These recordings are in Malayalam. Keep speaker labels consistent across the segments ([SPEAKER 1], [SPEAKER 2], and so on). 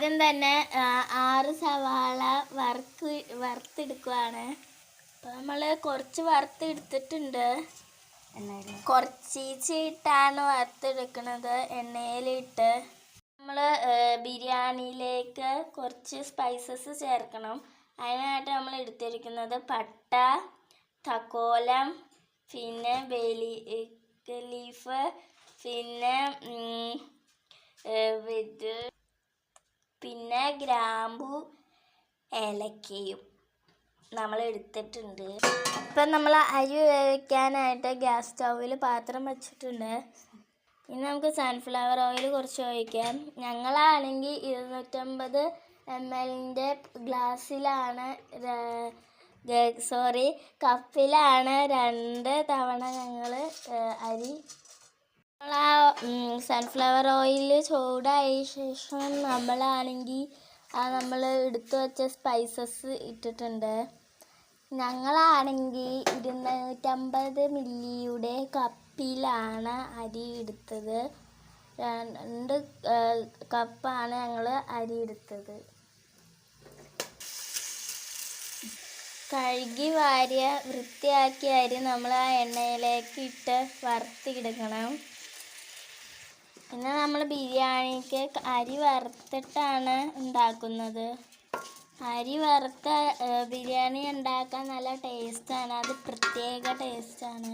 [SPEAKER 1] ആദ്യം തന്നെ ആറ് സവാള വറുക്ക് വറുത്തെടുക്കുവാണ്. അപ്പം നമ്മൾ കുറച്ച് വറുത്തെടുത്തിട്ടുണ്ട്. കുറച്ചിട്ടാണ് വറുത്തെടുക്കുന്നത് എണ്ണയിലിട്ട്. നമ്മൾ ബിരിയാണിയിലേക്ക് കുറച്ച് സ്പൈസസ് ചേർക്കണം. അതിനായിട്ട് നമ്മൾ എടുത്തിരിക്കുന്നത് പട്ട തക്കോലം പിന്നെ ബേലി ലീഫ് പിന്നെ ഇത് പിന്നെ ഗ്രാമ്പു ഏലക്കയും നമ്മൾ എടുത്തിട്ടുണ്ട്. ഇപ്പം നമ്മൾ അരി വേവിക്കാനായിട്ട് ഗ്യാസ് സ്റ്റൗവിൽ പാത്രം വെച്ചിട്ടുണ്ട്. ഇനി നമുക്ക് സൺഫ്ലവർ ഓയിൽ കുറച്ച് ഒഴിക്കാം. ഞങ്ങളാണെങ്കിൽ ഇരുന്നൂറ്റമ്പത് എം എല്ലിന്റെ ഗ്ലാസ്സിലാണ് സോറി കപ്പിലാണ് രണ്ട് തവണ ഞങ്ങൾ അരി ആ സൺഫ്ലവർ ഓയിൽ ചൂടായ ശേഷം നമ്മളാണെങ്കിൽ ആ നമ്മൾ എടുത്തു വെച്ച സ്പൈസസ് ഇട്ടിട്ടുണ്ട്. ഞങ്ങളാണെങ്കിൽ ഇരുന്നൂറ്റമ്പത് മില്ലിയുടെ കപ്പിലാണ് അരി എടുത്തത്. രണ്ട് കപ്പാണ് ഞങ്ങൾ അരി എടുത്തത്. കഴുകി വാരിയ വൃത്തിയാക്കിയ അരി നമ്മൾ ആ എണ്ണയിലേക്ക് ഇട്ട് വറുത്തിയെടുക്കണം പിന്നെ നമ്മൾ ബിരിയാണിക്ക് അരി വറുത്തിട്ടാണ് ഉണ്ടാക്കുന്നത്. അരി വറുത്ത ബിരിയാണി ഉണ്ടാക്കാൻ നല്ല ടേസ്റ്റാണ്. അത് പ്രത്യേക ടേസ്റ്റാണ്.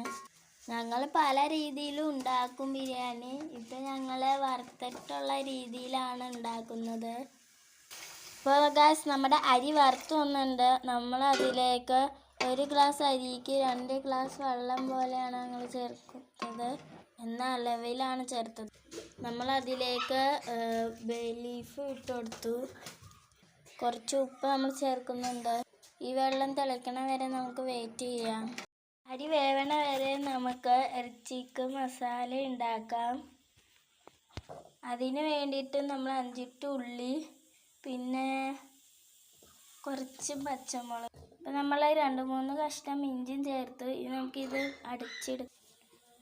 [SPEAKER 1] ഞങ്ങൾ പല രീതിയിലും ഉണ്ടാക്കും ബിരിയാണി. ഇപ്പം ഞങ്ങൾ വറുത്തിട്ടുള്ള രീതിയിലാണ് ഉണ്ടാക്കുന്നത്. ഇപ്പോൾ ഗാസ് നമ്മുടെ അരി വറുത്ത് വന്നിട്ടുണ്ട് നമ്മൾ അതിലേക്ക് ഒരു ഗ്ലാസ് അരിക്ക് രണ്ട് ഗ്ലാസ് വെള്ളം പോലെയാണ് ഞങ്ങൾ ചേർക്കുന്നത്. എന്ന അളവിലാണ് ചേർത്തത്. നമ്മൾ അതിലേക്ക് ബേ ലീഫ് ഇട്ട് കൊടുത്തു. കുറച്ച് ഉപ്പ് നമ്മൾ ചേർക്കുന്നുണ്ട്. ഈ വെള്ളം തിളയ്ക്കണ വരെ നമുക്ക് വെയിറ്റ് ചെയ്യാം. അരി വേവണ വരെ നമുക്ക് ഇറച്ചിക്ക് മസാല ഉണ്ടാക്കാം അതിന് വേണ്ടിയിട്ട് നമ്മൾ അഞ്ചിട്ട് ഉള്ളി പിന്നെ കുറച്ച് പച്ചമുളക്. ഇപ്പം നമ്മൾ രണ്ട് മൂന്ന് കഷ്ണം ഇഞ്ചിയും ചേർത്ത്. നമുക്കിത് അടച്ചിടും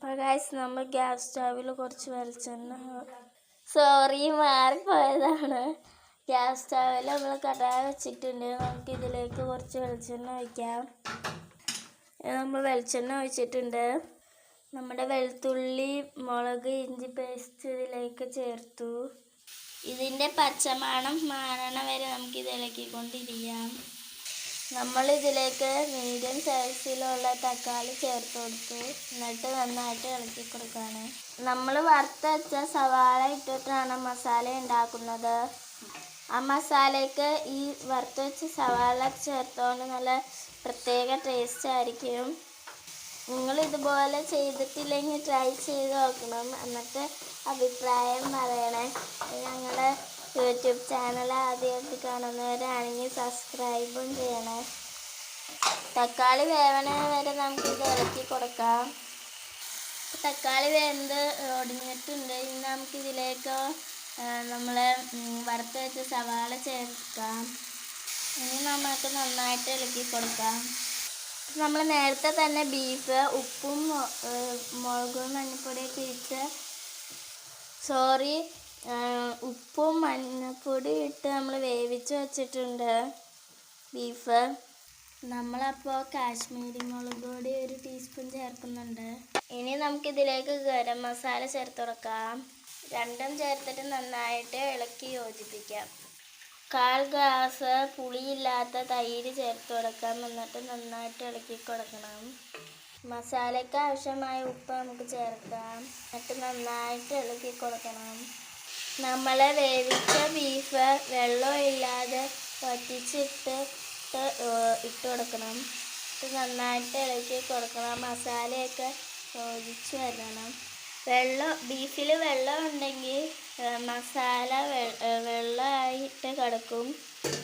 [SPEAKER 1] അപ്പോൾ ഗായ്സ് നമ്മൾ ഗ്യാസ് സ്റ്റവിൽ കുറച്ച് വെളിച്ചെണ്ണ സോറി മാറിപ്പോയതാണ് ഗ്യാസ് സ്റ്റവിൽ നമ്മൾ കടായ വെച്ചിട്ടുണ്ട്. നമുക്ക് ഇതിലേക്ക് കുറച്ച് വെളിച്ചെണ്ണ ഒഴിക്കാം. നമ്മൾ വെളിച്ചെണ്ണ ഒഴിച്ചിട്ടുണ്ട്. നമ്മുടെ വെളുത്തുള്ളി മുളക് ഇഞ്ചി പേസ്റ്റ് ഇതിലേക്ക് ചേർത്തു. ഇതിന്റെ പച്ചമാണം മാറണ വരെ നമുക്ക് ഇത് ഇളക്കിക്കൊണ്ടിരിക്കാം നമ്മൾ ഇതിലേക്ക് മീഡിയം സൈസിലുള്ള തക്കാളി ചേർത്ത് കൊടുത്ത്. എന്നിട്ട് നന്നായിട്ട് ഇളക്കി കൊടുക്കുകയാണ് നമ്മൾ വറുത്ത് വെച്ച സവാള ഇട്ടിട്ടാണ് മസാല ഉണ്ടാക്കുന്നത്. ആ മസാലയ്ക്ക് ഈ വറുത്ത് വെച്ച സവാള ചേർത്തുകൊണ്ട് നല്ല പ്രത്യേക ടേസ്റ്റ് ആയിരിക്കും. നിങ്ങൾ ഇതുപോലെ ചെയ്തിട്ടില്ലെങ്കിൽ ട്രൈ ചെയ്ത് നോക്കണം. എന്നിട്ട് അഭിപ്രായം പറയണേ. ഞങ്ങളുടെ യൂട്യൂബ് ചാനൽ ആദ്യമായിട്ട് കാണുന്നവരാണെങ്കിൽ സബ്സ്ക്രൈബും ചെയ്യണേ. തക്കാളി വേവണ വരെ നമുക്ക് ഇത് കൊടുക്കാം. തക്കാളി വെന്ത് ഒടിഞ്ഞിട്ടുണ്ട്. ഇനി നമുക്ക് ഇതിലേക്ക് നമ്മൾ വറുത്ത് വെച്ച സവാള ചേർക്കാം. ഇനി നമുക്ക് നന്നായിട്ട് ഇളക്കി കൊടുക്കാം. നമ്മൾ നേരത്തെ തന്നെ ബീഫ് ഉപ്പും മുളകും മഞ്ഞൾപ്പൊടിയൊക്കെ ഇട്ട് സോറി ഉപ്പും മഞ്ഞൾപ്പൊടി ഇട്ട് നമ്മൾ വേവിച്ച് വെച്ചിട്ടുണ്ട് ബീഫ്. നമ്മളപ്പോൾ കാശ്മീരി മുളക് പൊടി ഒരു ടീസ്പൂൺ ചേർക്കുന്നുണ്ട്. ഇനി നമുക്കിതിലേക്ക് ഗരം മസാല ചേർത്ത് കൊടുക്കാം. രണ്ടും ചേർത്തിട്ട് നന്നായിട്ട് ഇളക്കി യോജിപ്പിക്കാം. കാൽ ഗ്ലാസ് പുളിയില്ലാത്ത തൈര് ചേർത്ത് കൊടുക്കാം. എന്നിട്ട് നന്നായിട്ട് ഇളക്കി കൊടുക്കണം. മസാലയ്ക്ക് ആവശ്യമായ ഉപ്പ് നമുക്ക് ചേർക്കാം. എന്നിട്ട് നന്നായിട്ട് ഇളക്കി കൊടുക്കണം. നമ്മൾ വേവിച്ച ബീഫ് വെള്ളമില്ലാതെ വറ്റിച്ചിട്ട് ഇട്ട് കൊടുക്കണം. നന്നായിട്ട് ഇളക്കി കൊടുക്കണം. മസാലയൊക്കെ യോജിച്ച് വരണം. വെള്ളം ബീഫിൽ വെള്ളം ഉണ്ടെങ്കിൽ മസാല വെള്ളമായിട്ട് കിടക്കും.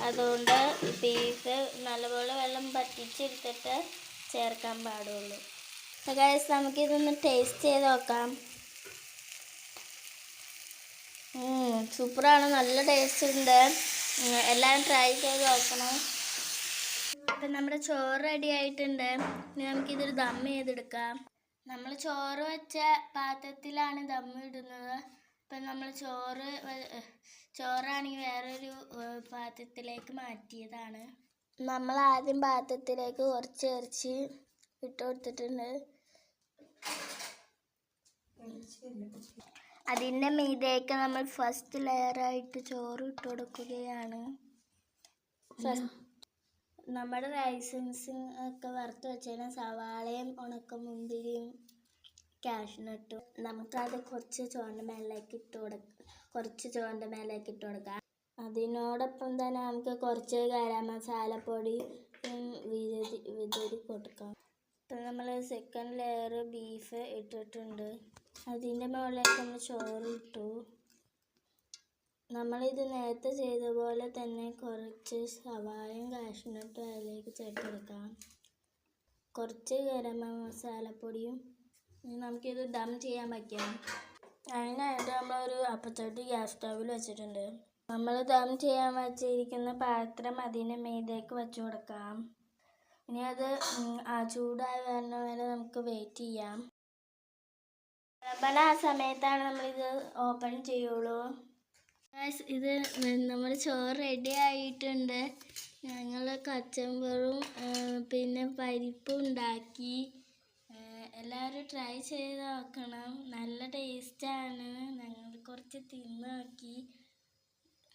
[SPEAKER 1] അതുകൊണ്ട് ബീഫ് നല്ലപോലെ വെള്ളം പറ്റിച്ചെടുത്തിട്ട് ചേർക്കാൻ പാടുള്ളൂ. ഗൈസ് നമുക്കിതൊന്ന് ടേസ്റ്റ് ചെയ്ത് നോക്കാം. സൂപ്പറാണ്. നല്ല ടേസ്റ്റ് ഉണ്ട്. എല്ലാവരും ട്രൈ ചെയ്ത് നോക്കണം. അപ്പം നമ്മുടെ ചോറ് റെഡി ആയിട്ടുണ്ട്. ഇനി നമുക്കിതൊരു ദം ചെയ്തെടുക്കാം. നമ്മൾ ചോറ് വെച്ച പാത്രത്തിലാണ് ദം ഇടുന്നത്. ഇപ്പം നമ്മൾ ചോറ് ചോറാണെങ്കിൽ വേറൊരു പാത്രത്തിലേക്ക് മാറ്റിയതാണ്. നമ്മൾ ആദ്യം പാത്രത്തിലേക്ക് കുറച്ച് ഇറച്ചി ഇട്ട് കൊടുത്തിട്ടുണ്ട്. അതിന്റെ മീതേക്ക് നമ്മൾ ഫസ്റ്റ് ലെയറായിട്ട് ചോറ് ഇട്ട് കൊടുക്കുകയാണ്. നമ്മുടെ റൈസിൻസ് ഒക്കെ വറുത്ത് വെച്ചതിന് സവാളയും ഉണക്കമുന്തിരിയും കാഷ്നട്ടും നമുക്കത് കുറച്ച് ചോറിന്റെ മേലേക്ക് ഇട്ട് കൊടുക്കാം കുറച്ച് ചോറിന്റെ മേലേക്ക് ഇട്ട് കൊടുക്കാം. അതിനോടൊപ്പം തന്നെ നമുക്ക് കുറച്ച് ഗരം മസാലപ്പൊടി പൊടി വിതറി കൊടുക്കാം. ഇപ്പം നമ്മൾ സെക്കൻഡ് ലെയർ ബീഫ് ഇട്ടിട്ടുണ്ട്. അതിന്റെ മുകളിലേക്ക് നമ്മൾ ചോറ് ഇട്ടു നമ്മളിത് നേരത്തെ ചെയ്ത പോലെ തന്നെ കുറച്ച് സവാളയും കാഷ്നട്ടും അതിലേക്ക് ചേർത്തെടുക്കാം കുറച്ച് ഗരം മസാലപ്പൊടിയും നമുക്കിത് ദം ചെയ്യാൻ വയ്ക്കാം. അതിനായിട്ട് നമ്മളൊരു അപ്പച്ചട്ടി ഗ്യാസ് സ്റ്റൗവിൽ വെച്ചിട്ടുണ്ട്. നമ്മൾ ദം ചെയ്യാൻ വെച്ചിരിക്കുന്ന പാത്രം അതിന്റെ മീതേക്ക് വെച്ച് കൊടുക്കാം. ഇനി അത് ചൂടായി വരണ വരെ നമുക്ക് വെയിറ്റ് ചെയ്യാം. ആ സമയത്താണ് നമ്മളിത് ഓപ്പൺ ചെയ്യുള്ളൂ. ഇത് നമ്മൾ ചോറ് റെഡി ആയിട്ടുണ്ട്. ഞങ്ങൾ കച്ചമ്പറും പിന്നെ പരിപ്പും ഉണ്ടാക്കി. എല്ലാവരും ട്രൈ ചെയ്ത് നോക്കണം. നല്ല ടേസ്റ്റാണ് ഞങ്ങൾ കുറച്ച് തിന്ന് നോക്കി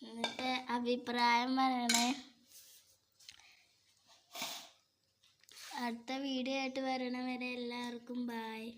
[SPEAKER 1] എന്നിട്ട് അഭിപ്രായം പറയണേ. അടുത്ത വീഡിയോ ആയിട്ട് വരണ വരെ എല്ലാവർക്കും ബായ്